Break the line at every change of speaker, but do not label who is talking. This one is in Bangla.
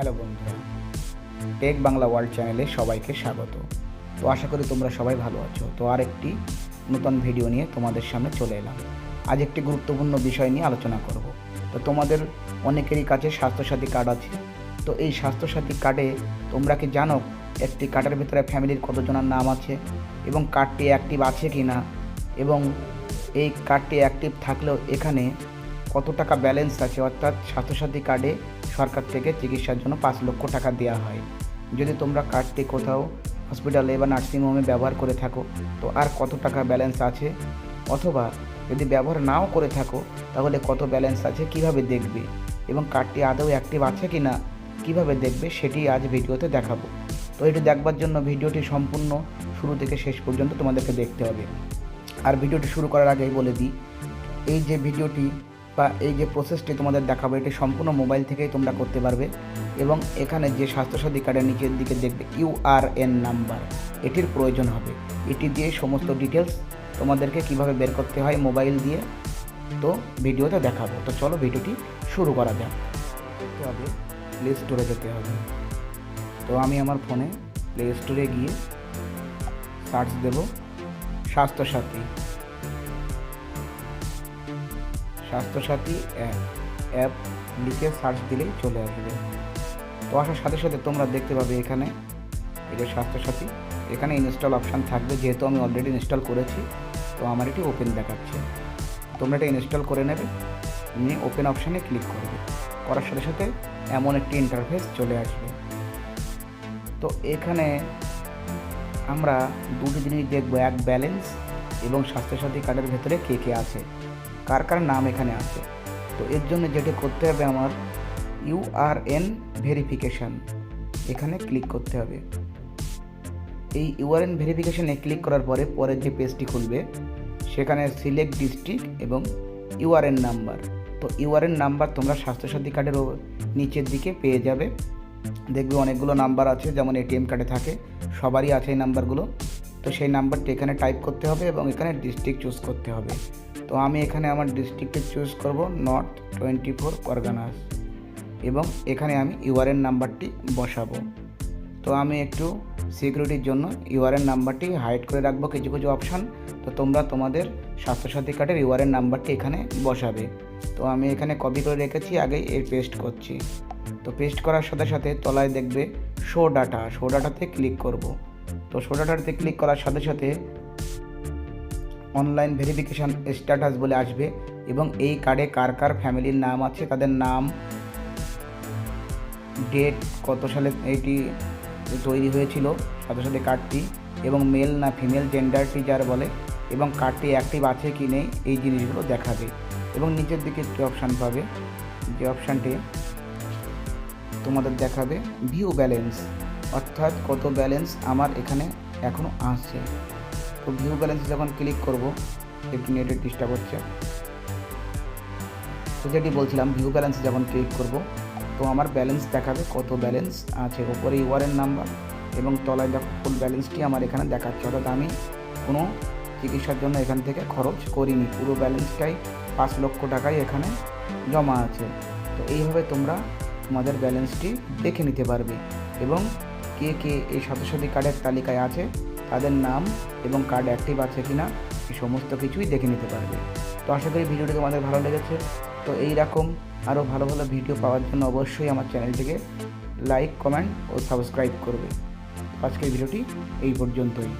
হ্যালো বন্ধুরা, টেক বাংলা ওয়ার্ল্ড চ্যানেলে সবাইকে স্বাগত। তো আশা করি তোমরা সবাই ভালো আছো। তো আর একটি নতুন ভিডিও নিয়ে তোমাদের সামনে চলে এলাম। আজ একটি গুরুত্বপূর্ণ বিষয় নিয়ে আলোচনা করব। তো তোমাদের অনেকেরই কাছে স্বাস্থ্যসাথী কার্ড আছে। তো এই স্বাস্থ্যসাথী কার্ডে তোমরা কি জানো একটি কার্ডের ভিতরে ফ্যামিলির কতজনের নাম আছে এবং কার্ডটি অ্যাক্টিভ আছে কি না? এবং এই কার্ডটি অ্যাক্টিভ থাকলেও এখানে কত টাকা ব্যালেন্স আছে? অর্থাৎ স্বাস্থ্যসাথী কার্ডে সরকার থেকে চিকিৎসার জন্য পাঁচ লক্ষ টাকা দেওয়া হয়। যদি তোমরা কার্ডটি কোথাও হসপিটালে বা নার্সিংহোমে ব্যবহার করে থাকো, তো আর কত টাকা ব্যালেন্স আছে? অথবা যদি ব্যবহার নাও করে থাকো, তাহলে কত ব্যালেন্স আছে কীভাবে দেখবে? এবং কার্ডটি আদৌ অ্যাক্টিভ আছে কি না কীভাবে দেখবে সেটি আজ ভিডিওতে দেখাবো। তো এটি দেখবার জন্য ভিডিওটি সম্পূর্ণ শুরু থেকে শেষ পর্যন্ত তোমাদেরকে দেখতে হবে। আর ভিডিওটি শুরু করার আগেই বলে দিই, এই যে ভিডিওটি বা এই যে প্রসেসটি তোমাদের দেখাবো, এটি সম্পূর্ণ মোবাইল থেকেই তোমরা করতে পারবে এবং এখানে যে স্বাস্থ্যসাথী কার্ডের নিচের দিকে দেখবে ইউআরএন নাম্বার এটির প্রয়োজন হবে। এটি দিয়ে সমস্ত ডিটেলস তোমাদেরকে কীভাবে বের করতে হয় মোবাইল দিয়ে, তো ভিডিওতে দেখাবো। তো চলো ভিডিওটি শুরু করা যাক। যেতে হবে প্লে স্টোরে যেতে হবে। তো আমি আমার ফোনে প্লে স্টোরে গিয়ে সার্চ দেব স্বাস্থ্যসাথী। স্বাস্থ্যসাথী অ্যাপ লিখে সার্চ দিলেই চলে আসবে। তো আসার সাথে সাথে তোমরা দেখতে পাবে এখানে এটা স্বাস্থ্যসাথী, এখানে ইনস্টল অপশান থাকবে। যেহেতু আমি অলরেডি ইনস্টল করেছি, তো আমার এটি ওপেন দেখাচ্ছে। তোমরা এটা ইনস্টল করে নেবে, নিয়ে ওপেন অপশানে ক্লিক করবে। করার সাথে সাথে এমন একটি ইন্টারফেস চলে আসবে। তো এখানে আমরা দুটি জিনিস দেখব, এক ব্যালেন্স এবং স্বাস্থ্যসাথী কার্ডের ভেতরে কে কে আছে। কার কার নাম এখানে আছে? তো এর জন্য যেটা করতে হবে আমার ইউআরএন ভেরিফিকেশান। এখানে ক্লিক করতে হবে। এই ইউআরএন ভেরিফিকেশানে ক্লিক করার পরে পরের যে পেজটি খুলবে, সেখানে সিলেক্ট ডিস্ট্রিক্ট এবং ইউআরএন নাম্বার। তো ইউআরএন নাম্বার তোমরা স্বাস্থ্যসাথী কার্ডের নিচের দিকে পেয়ে যাবে। দেখবে অনেকগুলো নাম্বার আছে, যেমন এটিএম কার্ডে থাকে, সবারই আছে এই নাম্বারগুলো। তো সেই নাম্বারটি এখানে টাইপ করতে হবে এবং এখানে ডিস্ট্রিক্ট চুজ করতে হবে। তো আমি এখানে আমার ডিস্ট্রিক্টে চুজ করব নর্থ টোয়েন্টি ফোর পরগানাস এবং এখানে আমি ইউআরএন নাম্বারটি বসাবো। তো আমি একটু সিকিউরিটির জন্য ইউআরএন নাম্বারটি হাইড করে রাখব কিছু কিছু অপশান তো তোমরা তোমাদের স্বাস্থ্যসাথী কার্ডের ইউআরএন নাম্বারটি এখানে বসাবে। তো আমি এখানে কপি করে রেখেছি, আগেই এর পেস্ট করছি। তো পেস্ট করার সাথে সাথে তলায় দেখবে শো ডাটা শো ডাটাতে ক্লিক করব। তো শো ডাটাতে ক্লিক করার সাথে সাথে অনলাইন ভেরিফিকেশান স্ট্যাটাস বলে আসবে এবং এই কার্ডে কার কার ফ্যামিলির নাম আছে, তাদের নাম ডেট কত সালে এটি তৈরি হয়েছিল, সাথে সাথে কার্ডটি এবং মেল না ফিমেল জেন্ডারটি যার বলে, এবং কার্ডটি অ্যাক্টিভ আছে কি নেই, এই জিনিসগুলো দেখাবে। এবং নিচের দিকে একটি অপশান পাবে, যে অপশানটি তোমাদের দেখাবে ভিউ ব্যালেন্স অর্থাৎ কত ব্যালেন্স আমার এখানে এখনও আসছে। তো ভিউ ব্যালেন্স যখন ক্লিক করব একটু নেটের ডিস্টার্ব হচ্ছে। তো যেটি বলছিলাম ভিউ ব্যালেন্স যখন ক্লিক করব, তো আমার ব্যালেন্স দেখাবে কত ব্যালেন্স আছে। ওপরে ইউআরএন নাম্বার এবং তলায় দেখো ফুল ব্যালেন্সটি আমার এখানে দেখাচ্ছে। অর্থাৎ আমি কোনো চিকিৎসার জন্য এখান থেকে খরচ করিনি। পুরো ব্যালেন্সটাই পাঁচ লক্ষ টাকাই এখানে জমা আছে। তো এইভাবে তোমরা তোমাদের ব্যালেন্সটি দেখে নিতে পারবে। এবং কে কে এই স্বাস্থ্যসাথী কার্ডের তালিকায় আছে তাদের নাম এবং কার্ড অ্যাক্টিভ আছে কি না এই সমস্ত কিছুই দেখে নিতে পারবে। তো আশা করি ভিডিওটি তোমাদের ভালো লেগেছে। তো এই রকম আরও ভালো ভালো ভিডিও পাওয়ার জন্য অবশ্যই আমার চ্যানেলটিকে লাইক কমেন্ট ও সাবস্ক্রাইব করবে। আজকের ভিডিওটি এই পর্যন্তই।